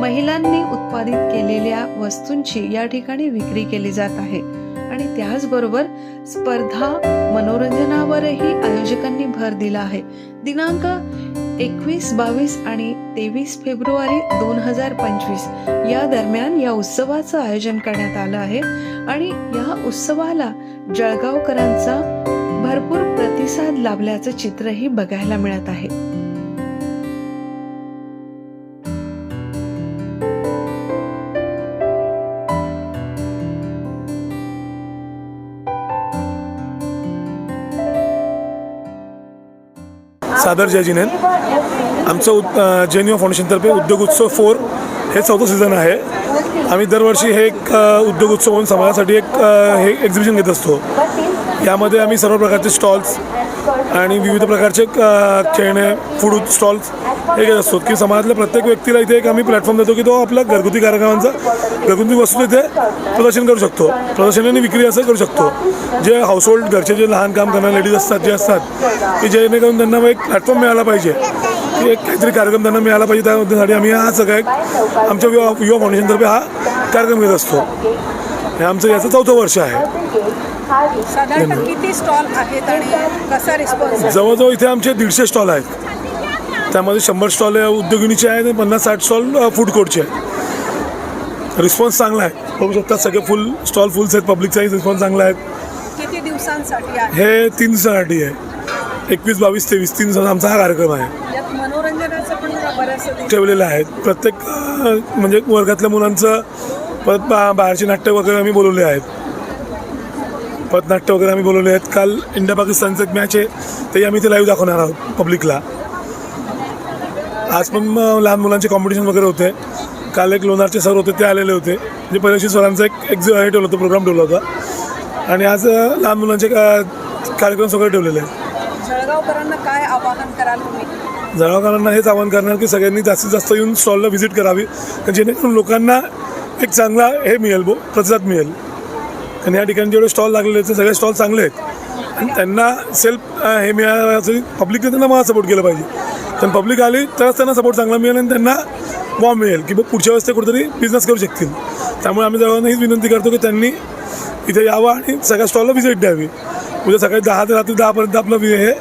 महिलांनी उत्पादित केलेल्या वस्तूंची या ठिकाणी विक्री केली जात आहे. आणि त्याचबरोबर स्पर्धा मनोरंजनावरही आयोजकांनी भर दिला आहे. दिनांक एकवीस बावीस आणि तेवीस फेब्रुवारी दोन हजार पंचवीस या दरम्यान या उत्सवाचं आयोजन करण्यात आलं आहे. आणि या उत्सवाला जळगावकरांचा भरपूर प्रतिसाद लाभल्याचं चित्रही बघायला मिळत आहे. सादर जय जिनेन. आमचं उद जेन्युओ फाउंडेशनतर्फे उद्योग उत्सव फोर हे चौथं सीझन आहे. आम्ही दरवर्षी हे एक उद्योग उत्सव म्हणून समाजासाठी एक हे एक्झिबिशन घेत असतो. यामध्ये आम्ही सर्व प्रकारचे स्टॉल्स आणि विविध प्रकारचे खेळणे फूड स्टॉल्स हे घेत असतो. की समाजातल्या प्रत्येक व्यक्तीला इथे एक आम्ही प्लॅटफॉर्म देतो की तो आपल्या घरगुती कार्यक्रमांचा घरगुती वस्तू इथे प्रदर्शन करू शकतो. प्रदर्शन आणि विक्री असं करू शकतो. जे हाऊसहोल्ड घरचे जे लहान काम करणारे लेडीज असतात जे असतात की जेणेकरून त्यांना मग एक प्लॅटफॉर्म मिळाला पाहिजे. की एक काहीतरी कार्यक्रम त्यांना मिळाला पाहिजे त्यासाठी आम्ही हा सगळा एक आमच्या युवा युवा फाउंडेशनतर्फे हा कार्यक्रम घेत असतो. हे आमचं याचं चौथं वर्ष आहे. साधारणतः किती स्टॉल आहेत आणि कसा रिस्पॉन्स आहे? जवळजवळ इथे आमचे दीडशे स्टॉल आहेत. त्यामध्ये शंभर स्टॉल उद्योगिनीचे आहेत आणि पन्नास साठ स्टॉल फूड कोर्टचे आहेत. रिस्पॉन्स चांगला आहे. बघू शकता सगळे फुल स्टॉल फुल्स आहेत पब्लिकचाही रिस्पॉन्स चांगला आहे. किती दिवसांसाठी आहे? हे तीन दिवसासाठी आहे. एकवीस बावीस तेवीस तीन दिवसांचा आमचा हा कार्यक्रम आहे. यात मनोरंजनाचं पण बऱ्याचसं दिसतं. ठेवलेले आहेत प्रत्येक म्हणजे वर्गातल्या मुलांचं परत बा बाहेरचे नाट्य वगैरे आम्ही बोलवले आहेत. परत नाट्य वगैरे आम्ही बोलवले आहेत. काल इंडिया पाकिस्तानचं एक मॅच आहे. तेही आम्ही ते लाईव्ह दाखवणार आहोत पब्लिकला आज पण लहान मुलांचे कॉम्पिटिशन वगैरे होते. काल एक लोणारचे सर होते ते आलेले होते. म्हणजे पहिल्याशी सरांचा एक एक हे ठेवलं होतं प्रोग्राम ठेवला होता. आणि आज लहान मुलांचे कार्यक्रम सगळे ठेवलेले आहेत. जळगावकरांना काय आवाहन कराल तुम्ही? जळगावकरांना हेच आवाहन करणार की सगळ्यांनी जास्तीत जास्त येऊन स्टॉलला व्हिजिट करावी. जेणेकरून लोकांना एक चांगला हे मिळेल बो प्रतिसाद मिळेल. आणि या ठिकाणी जेवढे स्टॉल लागलेले आहेत ते सगळे स्टॉल चांगले आहेत. आणि त्यांना सेल्फ हे मिळालं पब्लिकने त्यांना मला सपोर्ट केलं पाहिजे. पण पब्लिक आली तरच त्यांना सपोर्ट चांगला मिळेल आणि त्यांना वॉम मिळेल की बघ पुढच्या वेळेस ते कुठेतरी बिझनेस करू शकतील. त्यामुळे आम्ही जळगावना हीच विनंती करतो की त्यांनी इथे यावं आणि सगळ्या स्टॉलला व्हिजिट द्यावी. उद्या सकाळी दहा ते रात्री दहापर्यंत आपलं हे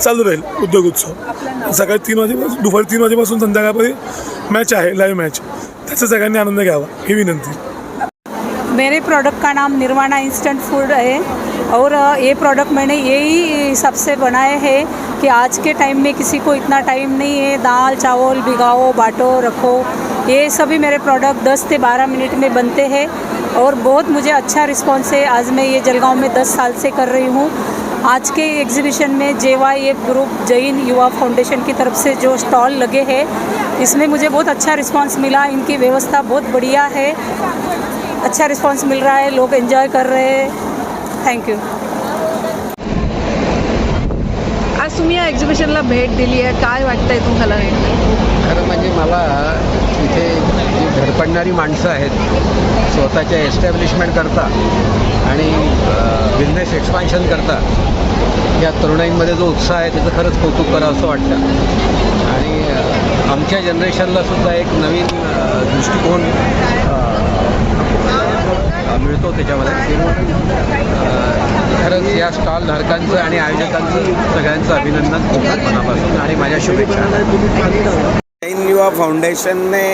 चालू राहील उद्योग उत्सव. सकाळी तीन वाजेपासून दुपारी तीन वाजेपासून संध्याकाळपर्यंत मॅच आहे लाईव्ह मॅच त्याचा सगळ्यांनी आनंद घ्यावा ही विनंती. मेरे प्रोडक्ट का नाम निर्वाणा इंस्टेंट फ़ूड है और ये प्रोडक्ट मैंने यही हिसाब से बनाए हैं कि आज के टाइम में किसी को इतना टाइम नहीं है। दाल, चावल भिगाओ, बाटो, रखो, ये सभी मेरे प्रोडक्ट 10 से 12 मिनट में बनते हैं और बहुत मुझे अच्छा रिस्पांस है। आज मैं ये जलगांव में 10 साल से कर रही हूँ। आज के एग्जीबिशन में जेवा ये ग्रुप जैन युवा फाउंडेशन की तरफ़ से जो स्टॉल लगे हैं, इसमें मुझे बहुत अच्छा रिस्पांस मिला। इनकी व्यवस्था बहुत बढ़िया है। अच्छा रिस्पांस मिल रहा है लोग एंजॉय कर रहे हैं। थैंक यू आज तुम्ही या एक्झिबिशनला भेट दिली आहे. काय वाटतंय तुम्हाला खरं म्हणजे मला इथे जी धडपडणारी माणसं आहेत स्वतःच्या एस्टॅब्लिशमेंट करता आणि बिझनेस एक्सपान्शन करता या तरुणाईंमध्ये जो उत्साह आहे त्याचं खरंच कौतुक करावं असं वाटतं. आणि आमच्या जनरेशनला सुद्धा एक नवीन दृष्टिकोन मिळतो त्याच्यामध्ये. खरंच या स्टॉल धारकांचं आणि आयोजकांचं सगळ्यांचं अभिनंदन खूपच मनापासून आणि माझ्या शुभेच्छा. जैन युवा फाउंडेशनने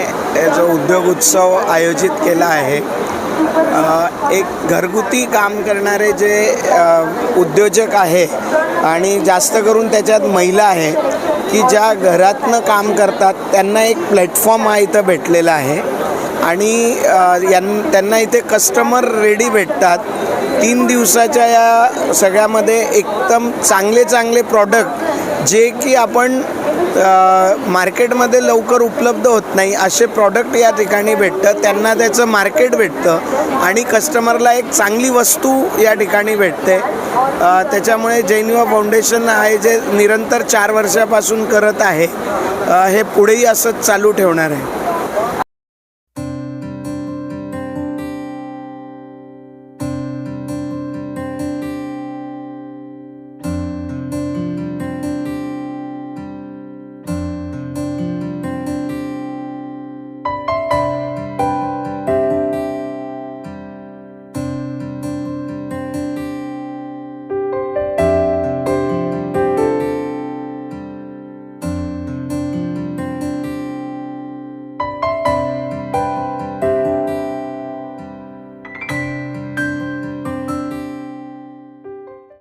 जो उद्योग उत्सव आयोजित केला आहे एक घरगुती काम करणारे जे उद्योजक आहे आणि जास्त करून त्याच्यात महिला आहे की ज्या घरातनं काम करतात त्यांना एक प्लॅटफॉर्म हा इथं भेटलेला आहे. आणि यां त्यांना इथे कस्टमर रेडी भेटतात. तीन दिवसाच्या या सगळ्यामध्ये एकदम चांगले चांगले प्रॉडक्ट जे की आपण मार्केटमध्ये लवकर उपलब्ध होत नाही असे प्रॉडक्ट या ठिकाणी भेटतं त्यांना त्याचं मार्केट भेटतं आणि कस्टमरला एक चांगली वस्तू या ठिकाणी भेटते. त्याच्यामुळे जैन फाउंडेशन आहे जे निरंतर चार वर्षापासून करत आहे. हे पुढेही असंच चालू ठेवणार आहे.